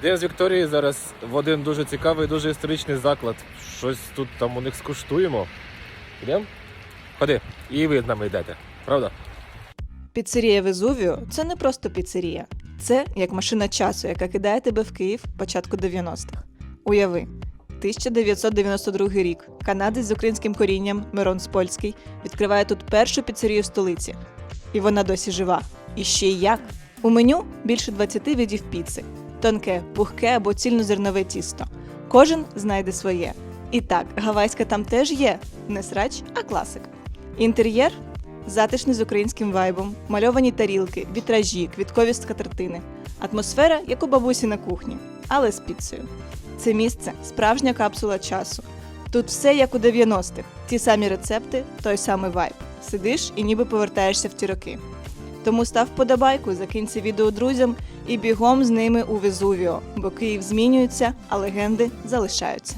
Йдемо з Вікторією зараз в один дуже цікавий, дуже історичний заклад. Щось тут там у них скуштуємо. Йдемо? Ходи, і ви з нами йдете, правда? Піцерія Везувіо це не просто піцерія. Це як машина часу, яка кидає тебе в Київ початку 90-х. Уяви, 1992 рік. Канадець з українським корінням Мирон Спольський відкриває тут першу піцерію в столиці. І вона досі жива. І ще як. У меню більше 20 видів піци: тонке, пухке або цільнозернове тісто. Кожен знайде своє. І так, гавайська там теж є. Не срач, а класик. Інтер'єр затишний з українським вайбом, мальовані тарілки, вітражі, квіткові скатертини. Атмосфера, як у бабусі на кухні, але з піцею. Це місце справжня капсула часу. Тут все як у 90-х, ті самі рецепти, той самий вайб. Сидиш і ніби повертаєшся в ті роки. Тому став подобайку, закинь це відео друзям і бігом з ними у Везувіо, бо Київ змінюється, а легенди залишаються.